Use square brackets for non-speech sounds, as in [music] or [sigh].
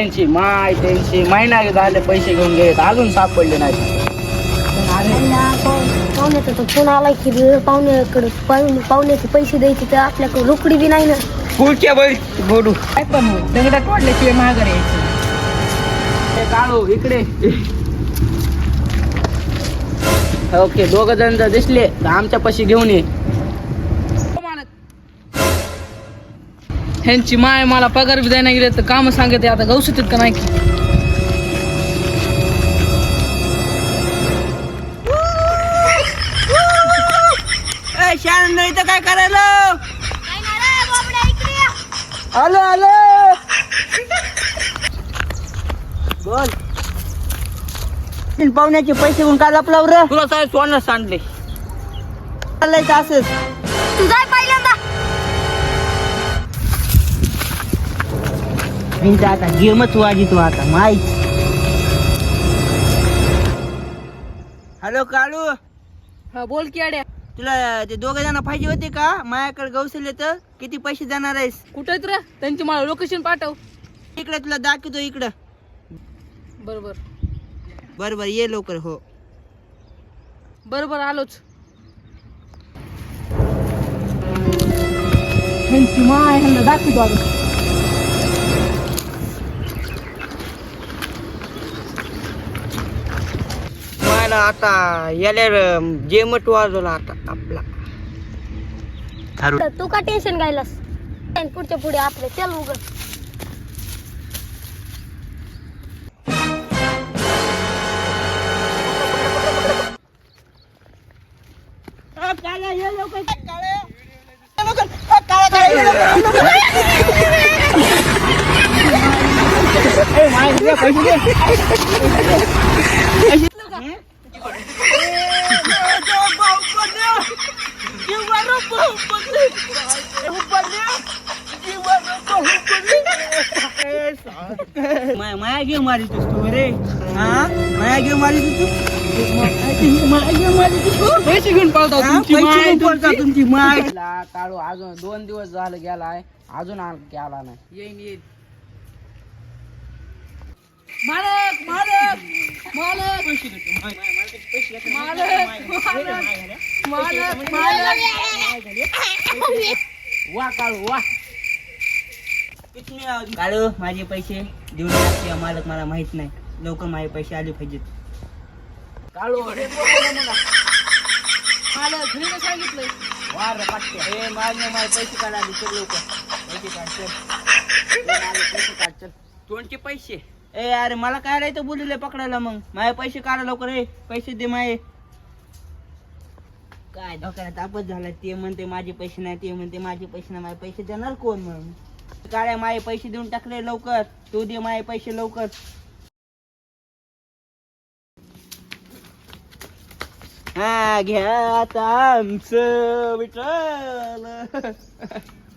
त्यांची माय त्यांची महिना झाले पैसे घेऊन गेलेत. अजून सापडले नाही पाहुण्याचा तो फोन आला की पाहुण्याकडे पाहुणे पाहुण्याचे पैसे द्यायचे तर आपल्याकडे रोकडी बी नाही ना. पुढच्या बैल. बोडू काय पण दगडात वाढल्याशिवाय महागार यायचं. काळू इकडे. ओके दोघ जण जर दिसले तर आमच्या पाशी घेऊन ये. ह्यांची माय मला पगार बी द्यायला गेले तर काम सांगते आता गवसत का नाही की? शाळा नाही तर काय करायला? आलो आलो. बोल. पाहुण्याचे पैसे घेऊन काय लपलाव रे? तुला काय सोनं सांडले चाललंय असंच. तू मी तर आता गेमच वाजितो आता माहीत. हॅलो काळू हा बोल की अड्या तुला ते दोघ जण पाहिजे होते का? माझ्याकडे गौसले तर किती पैसे देणार आहेस? कुठं आहेत रे? त्यांची मला लोकेशन पाठव. इकडे तुला दाखवतो इकडं. बरोबर. बरं बरं ये लवकर हो. बरोबर आलोच. ह्यांची माय ह्यांना दाखवतो आता मला आता याला जेमट वाजवला आता आपला. तर तू का टेन्शन घ्यायलास? पुढच्या पुढे आपलं चल उघड माया माया घेऊ मारी तू तू. रे हा माया घेऊ मारी तू माया घेऊ मारी तू. पैसे घेऊन? तुमची माय. घेऊन पळता तुमची माय काढू अजून दोन दिवस झालं गेलाय. अजून आ- गेला नाही. येईन येईन मालक मालक मालक मालक मालक मालक वा काळू वा काळू माझे पैसे देऊन टाक किंवा मालक मला माहीत नाही लवकर माझे पैसे आले पाहिजेत काढू हे बोलू नका. मालक घरी नाही सांगितलंय वा रे पाट्या ए माझे माझे पैसे काढ आले चल लवकर पैसे काढ चल पैसे काढ चल पैसे ए अरे मला काय राहायचं बोलले पकडायला मग? माझे पैसे काढा लवकर ए पैसे दे माये. काय धोक्याला तापच झाला ते म्हणते माझे पैसे नाही ते म्हणते माझे पैसे नाही माझे पैसे देणार कोण म्हणून काळ्या माझे पैसे देऊन टाकले लवकर तू दे माझे पैसे लवकर. हा घ्या आता आमचं विठ्ठल. [laughs]